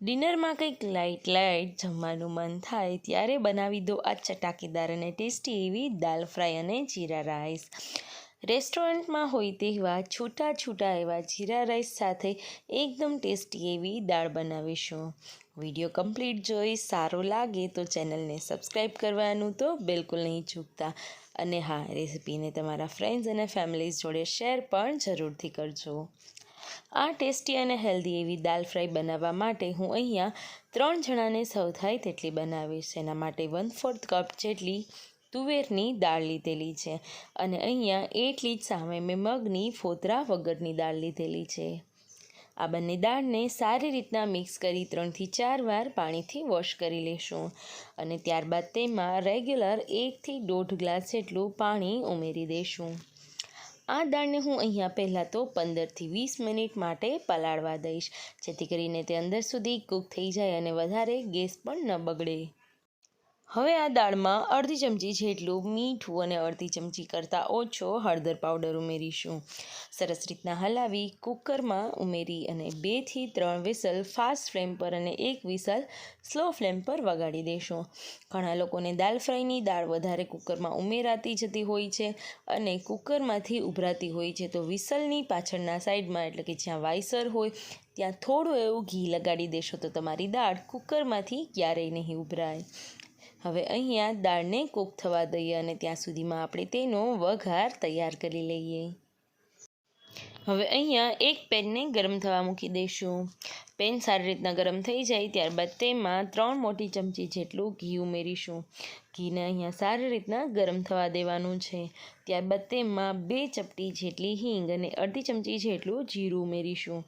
ડિનરમાં કંઈક light light જમવાનું મન થાય ત્યારે બનાવી દો આ ચટાકેદાર અને ટેસ્ટી એવી દાલ ફ્રાય અને જીરા રાઈસ. રેસ્ટોરન્ટમાં હોય તેવા છૂટા છૂટા એવા જીરા રાઈસ સાથે એકદમ ટેસ્ટી એવી દાળ બનાવીશું. વીડિયો કમ્પ્લીટ જોઈ સારો લાગે તો ચેનલને સબસ્ક્રાઈબ કરવાનું તો બિલકુલ નહીં ચૂકતા. અને હા, રેસિપીને તમારા ફ્રેન્ડ્સ અને ફેમિલીઝ જોડે શેર પણ જરૂરથી કરજો. આ ટેસ્ટી અને હેલ્ધી એવી દાલ ફ્રાય બનાવવા માટે હું અહીંયા ત્રણ જણાને સૌ થાય તેટલી બનાવીશ. એના માટે વન ફોર્થ કપ જેટલી તુવેરની દાળ લીધેલી છે અને અહીંયા એટલી જ સામે મેં મગની ફોતરા વગરની દાળ લીધેલી છે. આ બંને દાળને સારી રીતના મિક્સ કરી ત્રણથી ચાર વાર પાણીથી વોશ કરી લેશું અને ત્યારબાદ તેમાં રેગ્યુલર એકથી દોઢ ગ્લાસ જેટલું પાણી ઉમેરી દઈશું આ દાળને હું અહીંયા પહેલાં તો પંદરથી વીસ મિનિટ માટે પલાળવા દઈશ, જેથી કરીને તે અંદર સુધી કૂક થઈ જાય અને વધારે ગેસ પણ ન બગડે. હવે આ દાળમાં અડધી ચમચી જેટલું મીઠું અને અડધી ચમચી કરતાં ઓછો હળદર પાવડર ઉમેરીશું. સરસ રીતના હલાવી કુકરમાં ઉમેરી અને બેથી ત્રણ વિસલ ફાસ્ટ ફ્લેમ પર અને એક વિસલ સ્લો ફ્લેમ પર વગાડી દેશું. ઘણા લોકોને દાલ ફ્રાયની દાળ વધારે કુકરમાં ઉમેરાતી જતી હોય છે અને કુકરમાંથી ઉભરાતી હોય છે, તો વિસલની પાછળના સાઈડમાં, એટલે કે જ્યાં વાઇસર હોય, ત્યાં થોડું એવું ઘી લગાડી દેશો, તો તમારી દાળ કુકરમાંથી ક્યારેય નહીં ઉભરાય. હવે અહીંયા દાળને કૂક થવા દઈએ અને ત્યાં સુધીમાં આપણે તેનો વઘાર તૈયાર કરી લઈએ. હવે અહીંયા એક પેનને ગરમ થવા મૂકી દઈશું. પેન સારી રીતના ગરમ થઈ જાય ત્યારબાદ તેમાં ત્રણ મોટી ચમચી જેટલું ઘી ઉમેરીશું. ઘીને અહીંયા સારી રીતના ગરમ થવા દેવાનું છે. ત્યારબાદ તેમાં બે ચપટી જેટલી હિંગ અને અડધી ચમચી જેટલું જીરું ઉમેરીશું.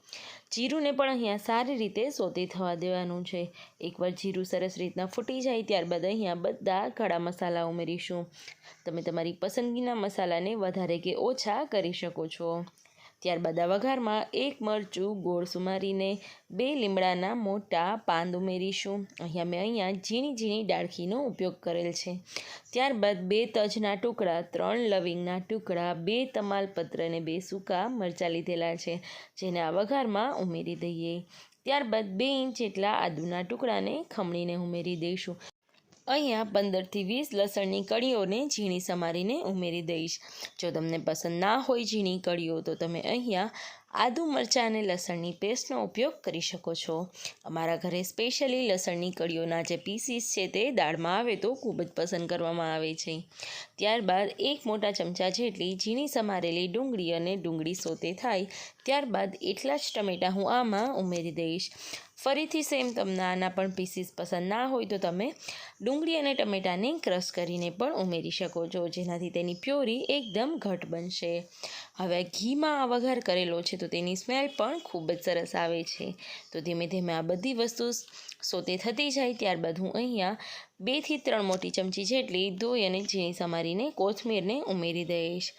જીરુંને પણ અહીંયા સારી રીતે સોતે થવા દેવાનું છે. એકવાર જીરું સરસ રીતના ફૂટી જાય ત્યારબાદ અહીંયા બધા ખડા મસાલા ઉમેરીશું. તમે તમારી પસંદગીના મસાલાને વધારે કે ઓછા કરી શકો છો. ત્યારબાદ આ વઘારમાં એક મરચું ગોળ સુમારીને બે લીમડાના મોટા પાંદ ઉમેરીશું. અહીંયા મેં અહીંયા ઝીણી ઝીણી ડાળખીનો ઉપયોગ કરેલ છે. ત્યારબાદ બે તજના ટુકડા, ત્રણ લવિંગના ટુકડા, બે તમાલપત્ર અને બે સૂકા મરચાં લીધેલા છે, જેને આ વઘારમાં ઉમેરી દઈએ. ત્યારબાદ બે ઇંચ જેટલા આદુના ટુકડાને ખમણીને ઉમેરી દઈશું. અહીંયા પંદરથી વીસ લસણની કળીઓને ઝીણી સમારીને ઉમેરી દઈશ. જો તમને પસંદ ના હોય ઝીણી કળીઓ, તો તમે અહીંયા આદુ મરચાં અને લસણની પેસ્ટનો ઉપયોગ કરી શકો છો. અમારા ઘરે સ્પેશિયલી લસણની કળીઓના જે પીસીસ છે તે દાળમાં આવે તો ખૂબ જ પસંદ કરવામાં આવે છે. ત્યારબાદ એક મોટા ચમચા જેટલી ઝીણી સમારેલી ડુંગળી અને ડુંગળી સોતે થાય. ત્યારબાદ એટલા જ ટમેટાં હું આમાં ઉમેરી દઈશ. ફરીથી સેમ તમને આના પણ પીસીસ પસંદ ના હોય તો તમે ડુંગળી અને ટમેટાને ક્રશ કરીને પણ ઉમેરી શકો છો, જેનાથી તેની પ્યોરી એકદમ ઘટ બનશે. હવે ઘીમાં આ વઘાર કરેલો છે તો તેની સ્મેલ પણ ખૂબ જ સરસ આવે છે. તો ધીમે ધીમે આ બધી વસ્તુ સોતે થતી જાય ત્યારબાદ હું અહીંયા બેથી ત્રણ મોટી ચમચી જેટલી ધોઈ અને ઝીણી સમારીને કોથમીરને ઉમેરી દઈશ.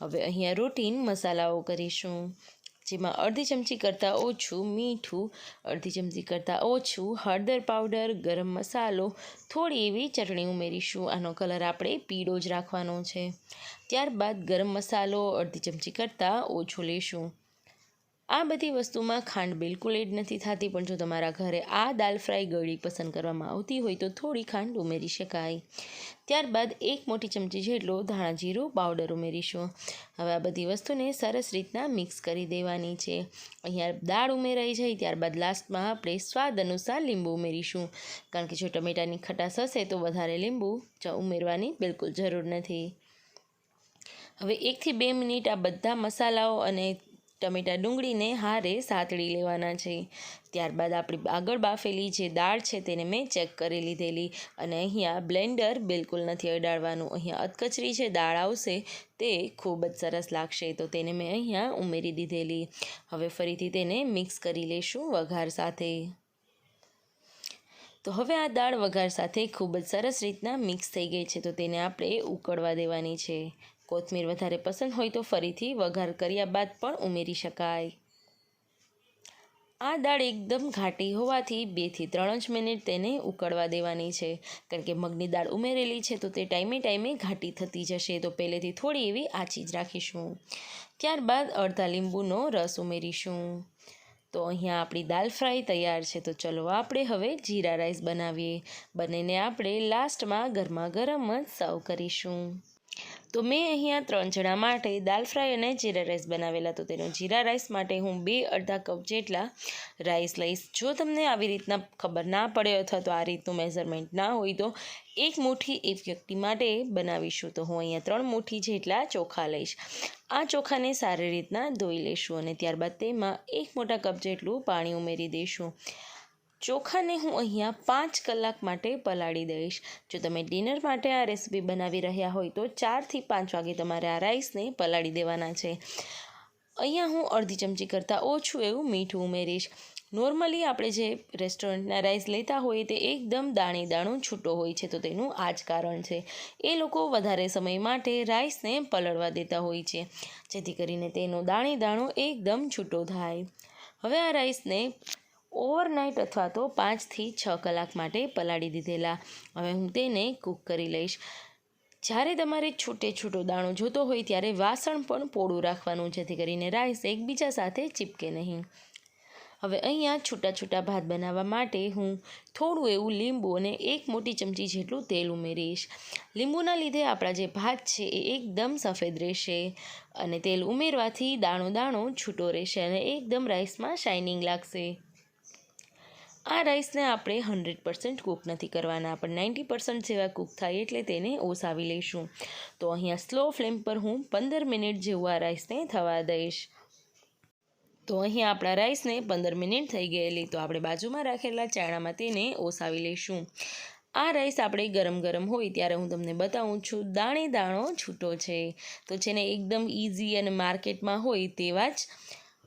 હવે અહીંયા રૂટીન મસાલાઓ કરીશું. જેમાં અડધી ચમચી કરતાં ઓછું મીઠું, અડધી ચમચી કરતાં ઓછું હળદર પાવડર, ગરમ મસાલો, થોડી એવી ચટણી ઉમેરીશું. આનો કલર આપણે પીળો જ રાખવાનો છે. ત્યારબાદ ગરમ મસાલો અડધી ચમચી કરતાં ઓછો લેશું. આ બધી વસ્તુમાં ખાંડ બિલકુલ એડ નથી થતી, પણ જો તમારા ઘરે આ દાલ ફ્રાય ગળી પસંદ કરવામાં આવતી હોય તો થોડી ખાંડ ઉમેરી શકાય. ત્યારબાદ એક મોટી ચમચી જેટલો ધાણા જીરું પાવડર ઉમેરીશું. હવે આ બધી વસ્તુને સરસ રીતના મિક્સ કરી દેવાની છે. અહીંયા દાળ ઉમેરાઈ જાય, ત્યારબાદ લાસ્ટમાં આપણે સ્વાદ અનુસાર લીંબુ ઉમેરીશું. કારણ કે જો ટમેટાની ખટાશ હશે તો વધારે લીંબુ ઉમેરવાની બિલકુલ જરૂર નથી. હવે એકથી બે મિનિટ આ બધા મસાલાઓ અને ટમેટા ડુંગળીને હારે સાતળી લેવાના છે. ત્યારબાદ આપણી આગળ બાફેલી જે દાળ છે તેને મેં ચેક કરી લીધેલી અને અહીંયા બ્લેન્ડર બિલકુલ નથી અડાડવાનું. અહીંયા અધકચરી જે દાળ આવશે તે ખૂબ જ સરસ લાગશે, તો તેને મેં અહીંયા ઉમેરી દીધેલી. હવે ફરીથી તેને મિક્સ કરી લઈશું વઘાર સાથે. તો હવે આ દાળ વઘાર સાથે ખૂબ જ સરસ રીતના મિક્સ થઈ ગઈ છે, તો તેને આપણે ઉકળવા દેવાની છે. કોથમીર વધારે પસંદ હોય તો ફરીથી વઘાર કર્યા બાદ પણ ઉમેરી શકાય. આ દાળ એકદમ ઘાટી હોવાથી બેથી ત્રણ જ મિનિટ તેને ઉકળવા દેવાની છે. કારણ કે મગની દાળ ઉમેરેલી છે તો તે ટાઈમે ટાઈમે ઘાટી થતી જશે. તો પહેલેથી થોડી એવી આછી જ રાખીશું. ત્યારબાદ અડધા લીંબુનો રસ ઉમેરીશું. તો અહીંયા આપણી દાલ ફ્રાય તૈયાર છે. તો ચલો આપણે હવે જીરા રાઈસ બનાવીએ. બંનેને આપણે લાસ્ટમાં ગરમા ગરમ જ સર્વ કરીશું. તો મેં અહીંયા ત્રણ જણા માટે દાલ ફ્રાય અને જીરા રાઈસ બનાવેલા. તો તેનો જીરા રાઈસ માટે હું બે અડધા કપ જેટલા રાઈસ લઈશ. જો તમને આવી રીતના ખબર ના પડે અથવા તો આ રીતનું મેઝરમેન્ટ ના હોય તો એક મુઠ્ઠી એક વ્યક્તિ માટે બનાવીશું. તો હું અહીંયા ત્રણ મુઠ્ઠી જેટલા ચોખા લઈશ. આ ચોખાને સારી રીતના ધોઈ લઈશું અને ત્યારબાદ તેમાં એક મોટા કપ જેટલું પાણી ઉમેરી દઈશું ચોખાને હું અહીંયા પાંચ કલાક માટે પલાળી દઈશ. જો તમે ડિનર માટે આ રેસીપી બનાવી રહ્યા હોય તો ચારથી પાંચ વાગે તમારે આ રાઈસને પલાળી દેવાના છે. અહીંયા હું અડધી ચમચી કરતાં ઓછું એવું મીઠું ઉમેરીશ. નોર્મલી આપણે જે રેસ્ટોરન્ટના રાઈસ લેતા હોઈએ તે એકદમ દાણે દાણો છૂટો હોય છે તો તેનું આ જ કારણ છે. એ લોકો વધારે સમય માટે રાઈસને પલળવા દેતા હોય છે, જેથી કરીને તેનો દાણે દાણો એકદમ છૂટો થાય. હવે આ રાઈસને ઓવરનાઇટ અથવા તો પાંચથી છ કલાક માટે પલાળી દીધેલા. હવે હું તેને કૂક કરી લઈશ. જ્યારે તમારે છૂટે છૂટો દાણો જોતો હોય ત્યારે વાસણ પણ પોળું રાખવાનું, જેથી કરીને રાઈસ એકબીજા સાથે ચીપકે નહીં. હવે અહીંયા છૂટા છૂટા ભાત બનાવવા માટે હું થોડું એવું લીંબુ અને એક મોટી ચમચી જેટલું તેલ ઉમેરીશ. લીંબુના લીધે આપણા જે ભાત છે એ એકદમ સફેદ રહેશે અને તેલ ઉમેરવાથી દાણો દાણો છૂટો રહેશે અને એકદમ રાઈસમાં શાઇનિંગ લાગશે. આ રાઈસને આપણે હંડ્રેડ પર્સન્ટ કૂક નથી કરવાના. પણ નાઇન્ટી પર્સન્ટ જેવા કૂક થાય એટલે તેને ઓસાવી લઈશું. તો અહીંયા સ્લો ફ્લેમ પર હું પંદર મિનિટ જેવું આ રાઈસને થવા દઈશ. તો અહીં આપણા રાઈસને પંદર મિનિટ થઈ ગયેલી. તો આપણે બાજુમાં રાખેલા ચાણામાં તેને ઓસાવી લઈશું. આ રાઈસ આપણે ગરમ ગરમ હોય ત્યારે હું તમને બતાવું છું દાણે દાણો છૂટો છે. તો જેને એકદમ ઇઝી અને માર્કેટમાં હોય તેવા જ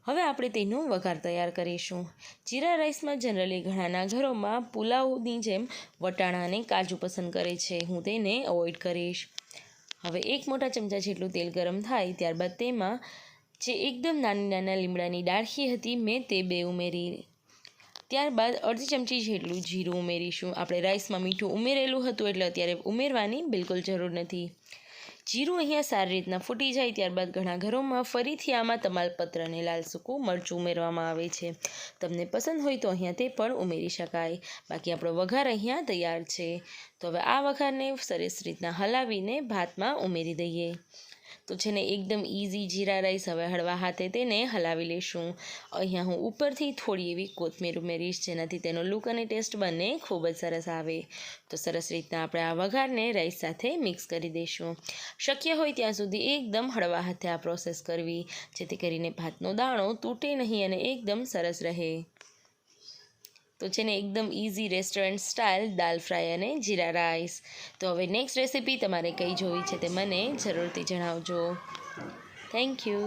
હવે આપણે તેનું વઘાર તૈયાર કરીશું. જીરા રાઈસમાં જનરલી ઘણાના ઘરોમાં પુલાવની જેમ વટાણા અને કાજુ પસંદ કરે છે. હું તેને અવોઇડ કરીશ. હવે એક મોટા ચમચા જેટલું તેલ ગરમ થાય ત્યારબાદ તેમાં જે એકદમ નાની નાના લીમડાની ડાળખી હતી મેં તે બે ઉમેરી. ત્યારબાદ અડધી ચમચી જેટલું જીરું ઉમેરીશું. આપણે રાઈસમાં મીઠું ઉમેરેલું હતું એટલે અત્યારે ઉમેરવાની બિલકુલ જરૂર નથી. જીરું અહીંયા સારી રીતના ફૂટી જાય ત્યારબાદ ઘણા ઘરોમાં ફરીથી આમાં તમાલપત્ર અને લાલ સૂકું મરચું ઉમેરવામાં આવે છે. તમને પસંદ હોય તો અહીંયા તે પણ ઉમેરી શકાય. બાકી આપણો વઘાર અહીંયા તૈયાર છે. તો હવે આ વઘારને સરસ રીતના હલાવીને ભાતમાં ઉમેરી દઈએ. તો છે ને એકદમ ઇઝી જીરા રાઈસ હવે હળવા હાથે તેને હલાવી લઈશું અહીંયા હું ઉપરથી થોડી એવી કોથમીર ઉમેરીશ જેનાથી તેનો લુક અને ટેસ્ટ બંને ખૂબ જ સરસ આવે. તો સરસ રીતના આપણે આ વઘારને રાઈસ સાથે મિક્સ કરી દઈશું શક્ય હોય ત્યાં સુધી એકદમ હળવા હાથે આ પ્રોસેસ કરવી, જેથી કરીને ભાતનો દાણો તૂટે નહીં અને એકદમ સરસ રહે. તો છે ને એકદમ easy restaurant style dal fry અને જીરા રાઈસ તો હવે નેક્સ્ટ રેસીપી તમારે કઈ જોવી છે તે મને જરૂરથી જણાવજો. Thank you